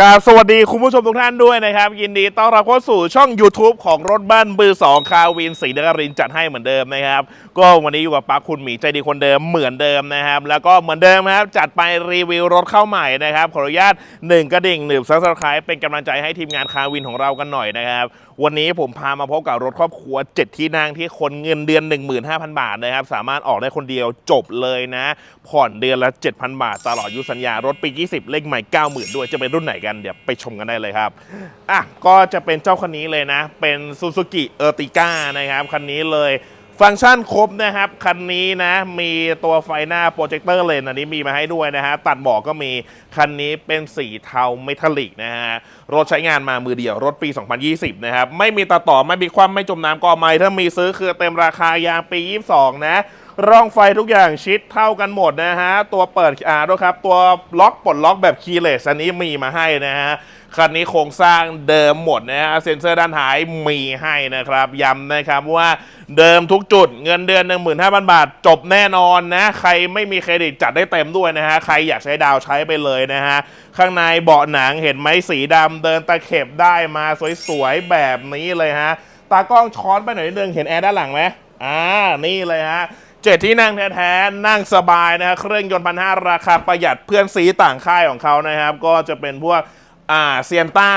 กราบสวัสดีคุณผู้ชมทุกท่านด้วยนะครับ ยินดีต้อนรับเข้าสู่ช่อง YouTube ของรถบ้านมือสองคาวินสีนครินจัดให้เหมือนเดิมนะครับ ก็วันนี้อยู่กับปักคุณหมีใจดีคนเดิมเหมือนเดิมนะครับ แล้วก็เหมือนเดิมครับ จัดไปรีวิวรถเข้าใหม่นะครับ ขออนุญาตหนึ่งกระดิ่งหนึ่งซับสไครป์เป็นกำลังใจให้ทีมงานคาวินของเรากันหน่อยนะครับ วันนี้ผมพามาพบกับรถครอบครัว 7 ที่นั่งที่คนเงินเดือน 15,000 บาทนะครับสามารถออกได้คนเดียวจบเลยนะ ผ่อนเดือนละ 7,000 บาท ตลอดอยุสัญญารถปี 20 เลขใหม่ 90,000 ด้วยจะเป็นรุ่นไหนกันเดี๋ยวไปชมกันได้เลยครับอะก็จะเป็นเจ้าคันนี้เลยนะ เป็น Suzuki Ertiga นะครับคันนี้เลยฟังก์ชันครบนะครับ คันนี้นะมีตัวไฟหน้าโปรเจคเตอร์เลนอันนี้มีมาให้ด้วยนะฮะ ตัดหมอกก็มี คันนี้เป็นสีเทาเมทัลลิกนะฮะ รถใช้งานมามือเดียว รถปี 2020 นะครับ ไม่มีตัดต่อไม่มีความไม่จมน้ำกอไม้ถ้ามีซื้อคือเต็มราคายางปี 22 นะร่องไฟทุกอย่างชิดเท่ากันหมดนะฮะ ตัวเปิดอ่าด้วยครับ ตัวล็อกปลดล็อกแบบคีย์เลสอันนี้มีมาให้นะฮะคันนี้โครงสร้างเดิมหมดนะฮะเซ็นเซอร์ด้านท้ายมีให้นะครับย้ำนะครับว่าเดิมทุกจุดเงินเดือน 15,000 บาท จบแน่นอนนะ ใครไม่มีเครดิตจัดได้เต็มด้วยนะฮะ ใครอยากใช้ดาวใช้ไปเลยนะฮะ ข้างในเบาะหนังเห็นไหมสีดำเดินตะเข็บได้มาสวยๆแบบนี้เลยฮะ ตากล้องช้อนไปหน่อยนิดนึงเห็นแอร์ด้านหลังไหมอ่านี่เลยฮะ เจ็ดที่นั่งแท้ๆ นั่งสบายนะฮะเครื่องยนต์พันห้าราคาประหยัดเพื่อนสีต่างค่ายของเขานะครับ ก็จะเป็นพวกอ่าเซียนต้า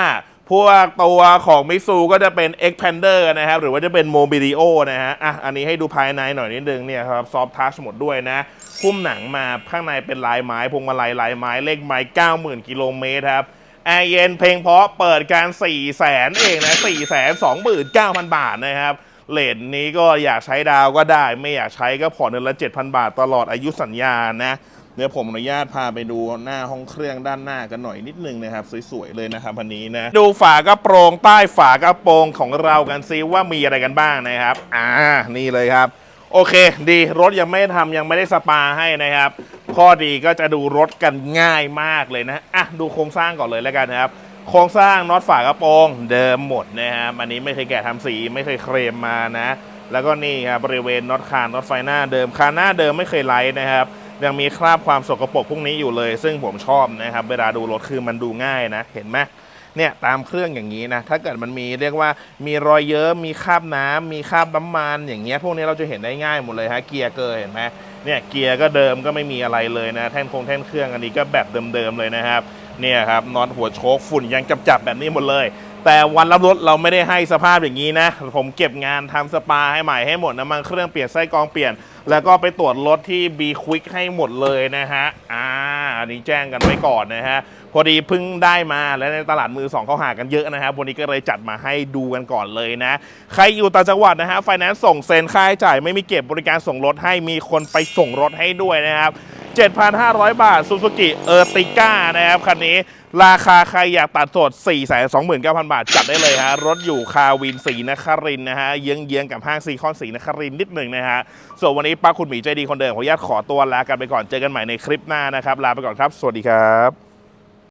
พวกตัวของมิซูก็จะเป็น Expander นะครับ หรือว่าจะเป็น Mobilio นะฮะอะอันนี้ให้ดูภายในหน่อยนิดนึงเนี่ยครับซอฟทัชหมดด้วยนะ คุ้มหนังมาข้างในเป็นลายไม้พวงมาลัยลายไม้เลขไม้ 90,000 กิโลเมตรครับแอร์เย็นเพลงเพราะเปิดการ4 0 0 0 0 0เองนะ4 2 9 0 0 0 บาทนะครับ เลทนี้ก็อยากใช้ดาวก็ได้ ไม่อยากใช้ก็ผ่อนเดือนละ 7,000 บาทตลอดอายุสัญญานะเดี๋ยวผมอนุญาตพาไปดูหน้าห้องเครื่องด้านหน้ากันหน่อยนิดนึงนะครับ สวยๆเลยนะครับพันนี้นะ ดูฝากระโปรงใต้ฝากระโปรงของเรากันซิว่ามีอะไรกันบ้างนะครับ อ่านี่เลยครับ โอเค ดีรถยังไม่ได้ทำยังไม่ได้สปาให้นะครับ ข้อดีก็จะดูรถกันง่ายมากเลยนะอะดูโครงสร้างก่อนเลยแล้วกันนะครับ โครงสร้างน็อตฝากระโปรงเดิมหมดนะครับอันนี้ไม่เคยแกะทำสีไม่เคยเคลมมานะ แล้วก็นี่ครับบริเวณน็อตคานน็อตไฟหน้าเดิมคานหน้าเดิมไม่เคยไล่นะครับยังมีคราบความสกปรกพวกนี้อยู่เลย ซึ่งผมชอบนะครับ เวลาดูรถคือมันดูง่ายนะ เห็นไหมเนี่ยตามเครื่องอย่างนี้นะ ถ้าเกิดมันมีเรียกว่ามีรอยเยิ้มมีคราบน้ำมีคราบน้ำมันอย่างเงี้ยพวกนี้เราจะเห็นได้ง่ายหมดเลยฮะเกียร์เกยเห็นไหมเนี่ยเกียร์ก็เดิมก็ไม่มีอะไรเลยนะ แท่นคงแท่นเครื่องอันนี้ก็แบบเดิมๆเลยนะครับ เนี่ยครับน็อตหัวโชคฝุ่นยังจับๆแบบนี้หมดเลย แต่วันรับรถเราไม่ได้ให้สภาพอย่างนี้นะ ผมเก็บงานทำสปาให้ใหม่ให้หมดน้ำมันเครื่องเปลี่ยนไส้กรองเปลี่ยน แล้วก็ไปตรวจรถที่ B Quick ให้หมดเลยนะฮะอ่าอันนี้แจ้งกันไว้ก่อนนะฮะพอดีเพิ่งได้มาและในตลาดมือสองเขาหากันเยอะนะครับวันนี้ก็เลยจัดมาให้ดูกันก่อนเลยนะ ใครอยู่ต่างจังหวัดนะฮะไฟแนนซ์ส่งเซ็นค่าใช้จ่ายไม่มีเก็บบริการส่งรถให้มีคนไปส่งรถให้ด้วยนะครับ 7,500 บาทซูซูกิเออร์ติก้านะครับคันนี้ราคาใครอยากตัดสด 429,000 บาท จัดได้เลยฮะ รถอยู่คาวินสีนครินนะฮะ เยื้องๆกับห้างซีคอนสีนครินนิดหนึ่งนะฮะ ส่วนวันนี้ป้าคุณหมีใจดีคนเดิมขออนุญาตขอตัวลากันไปก่อนเจอกันใหม่ในคลิปหน้านะครับ ลาไปก่อนครับ สวัสดีครับ